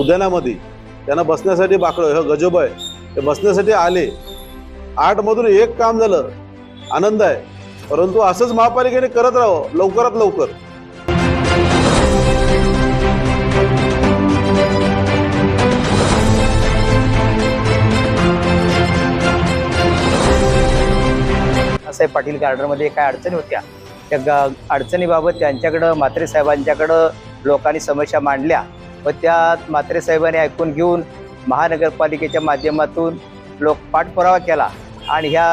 उद्यानामध्ये त्यांना बसण्यासाठी बाकडं हे गजब आहे. ते बसण्यासाठी आले. आठ मधून एक काम झालं. आनंद आहे. परंतु असंच महापालिकेने करत राहावं. लवकरात लवकर. साहेब पाटील गार्डनमध्ये काय अडचणी होत्या? त्या गा- अडचणीबाबत त्यांच्याकडं म्हात्रे साहेबांच्याकडं लोकांनी समस्या मांडल्या. व त्या म्हात्रे साहेबांनी ऐकून घेऊन महानगरपालिकेच्या माध्यमातून लोक पाठपुरावा केला. आणि ह्या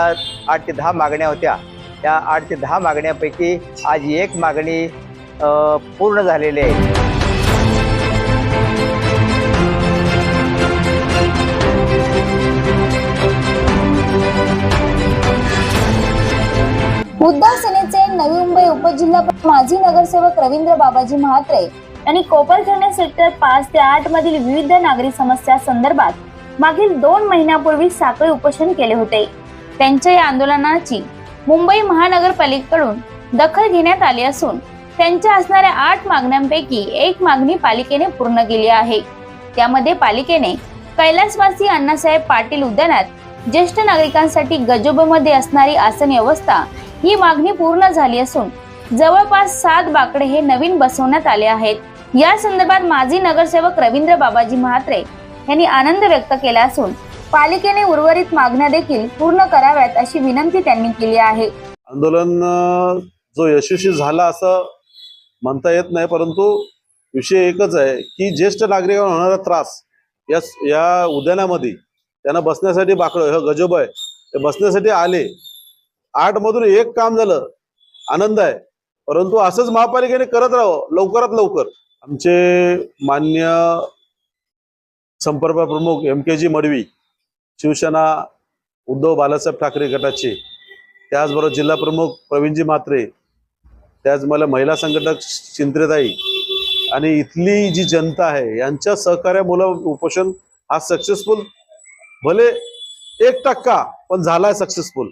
आठ ते दहा मागण्या होत्या. त्या आठ ते दहा मागण्यापैकी आज एक मागणी पूर्ण झालेली आहे. उद्धव सेनेचे नवी मुंबई उपजिल्हा माजी नगरसेवक रवींद्र बाबाजी म्हात्रे यांनी कोपरखैरणे सेक्टर पाच ते आठ मधील विविध नागरी समस्या संदर्भात मागील दोन महिन्यापूर्वी साखळी उपोषण केले होते. त्यांच्या या आंदोलनाची मुंबई महानगरपालिकेकडून दखल घेण्यात आली असून त्यांच्या असणाऱ्या आठ मागण्यांपैकी एक मागणी पालिकेने पूर्ण केली आहे. त्यामध्ये पालिकेने कैलासवासी अण्णासाहेब पाटील उद्यानात ज्येष्ठ नागरिकांसाठी गजोबमध्ये असणारी आसन व्यवस्था ही मागणी पूर्ण झाली असून जवळपास सात बाकडे हे नवीन बसवण्यात आले आहेत. या संदर्भात माजी नगरसेवक रवींद्र बाबाजी म्हात्रे यांनी आनंद व्यक्त केला असून पालिकेने उर्वरित मागण्या देखील पूर्ण कराव्यात अशी विनंती त्यांनी केली आहे. आंदोलन जो यशस्वी झाला असं म्हणता येत नाही परंतु विषय एकच आहे की ज्येष्ठ नागरिकांना होणारा त्रास या या उद्यानामध्ये त्यांना बसण्यासाठी बाकडं हे गजब आहे. ते बसण्यासाठी आले. आठ मधून एक काम झालं आनंद आहे. परंतु असंच महापालिकेने करत राहावं लवकरात लवकर. आमचे मान्य संपर्क प्रमुख M K G Madvi Shiv Sena Uddhav Balasaheb Thackeray गटाचे त्याचबरोबर जिल्हा प्रमुख प्रवीणजी म्हात्रे त्याच मला महिला संघटक चिंत्रेताई आणि इथली जी जनता आहे यांच्या सहकार्यामुळं उपोषण हा सक्सेसफुल भले एक टक्का पण झालाय सक्सेसफुल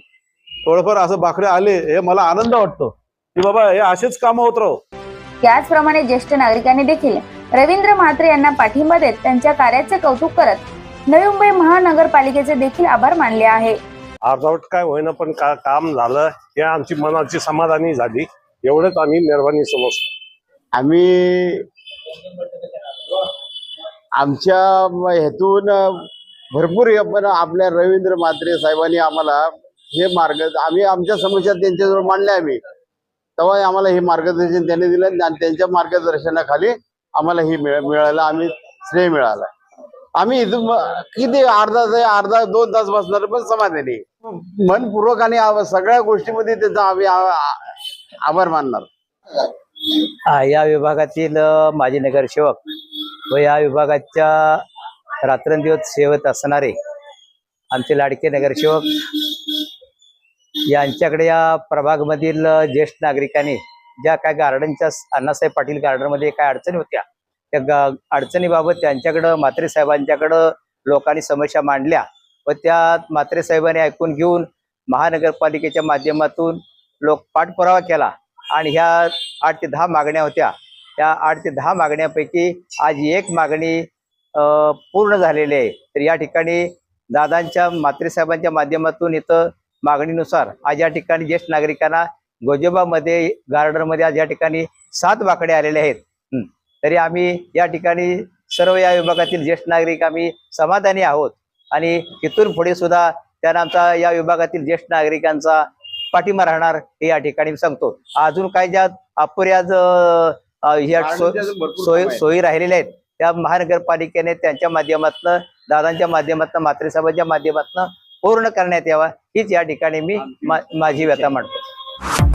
थोडंफार असं बाकडे आले हे मला आनंद वाटतो की बाबा हे असेच कामं होत राहो. त्याचप्रमाणे ज्येष्ठ नागरिकांनी देखील रवींद्र म्हात्रे यांना पाठिंबा देत त्यांच्या कार्याचे कौतुक करत नवी मुंबई महानगरपालिकेचे देखील आभार मानले आहे. अर्धवट काय होईना पण का काम झालं हे आमची मनाची समाधानी झाली. एवढंच आम्ही निर्वाणी समजतो. आम्ही आमच्या हेतून भरपूर पण आपल्या रवींद्र म्हात्रे साहेबांनी आम्हाला हे मार्ग आम्ही आमच्या समस्या त्यांच्याजवळ मांडल्या आम्ही. तेव्हा आम्हाला हे मार्गदर्शन त्यांनी दिलं आणि त्यांच्या मार्गदर्शनाखाली आम्हाला हे मिळालं. आम्ही श्रेय मिळाला. आम्ही इथून किती अर्धा अर्धा दोन तास बसणार पण समाधानी. मनपूर्वक आणि सगळ्या गोष्टीमध्ये त्याचा आम्ही आभार मानणार. या विभागातील माजी नगरसेवक व या विभागाच्या रात्रंदिवस सेवत असणारे आमचे लाडके नगरसेवक यांच्याकडे या प्रभागमधील ज्येष्ठ नागरिकांनी ज्या काय गार्डनच्या अण्णासाहेब पाटील गार्डनमध्ये काय अडचणी होत्या त्या गा अडचणीबाबत त्यांच्याकडं म्हात्रे साहेबांच्याकडं लोकांनी समस्या मांडल्या व त्या म्हात्रे साहेबांनी ऐकून घेऊन महानगरपालिकेच्या माध्यमातून लोक पाठपुरावा केला आणि ह्या आठ ते दहा मागण्या होत्या. त्या आठ ते दहा मागण्यापैकी आज एक मागणी पूर्ण झालेली आहे. तर या ठिकाणी दादांच्या मात्रेसाहेबांच्या माध्यमातून इथं मागणीनुसार आज या ठिकाणी ज्येष्ठ नागरिकांना गोजोबामध्ये गार्डनमध्ये आज या ठिकाणी सात बाकडे आलेले आहेत. तरी आम्ही या ठिकाणी सर्व या विभागातील ज्येष्ठ नागरिक आम्ही समाधानी आहोत आणि इथून पुढे सुद्धा त्यांना आमचा या विभागातील ज्येष्ठ नागरिकांचा पाठिंबा राहणार हे या ठिकाणी सांगतो अजून काय ज्या अपुऱ्या ह्या सोयी. सोयी राहिलेल्या आहेत त्या महानगरपालिकेने त्यांच्या माध्यमातून दादांच्या माध्यमातून म्हात्रे साहेबांच्या माध्यमातून पूर्ण करण्यात यावा हीच या ठिकाणी मी मा- माझी व्यथा मांडतो.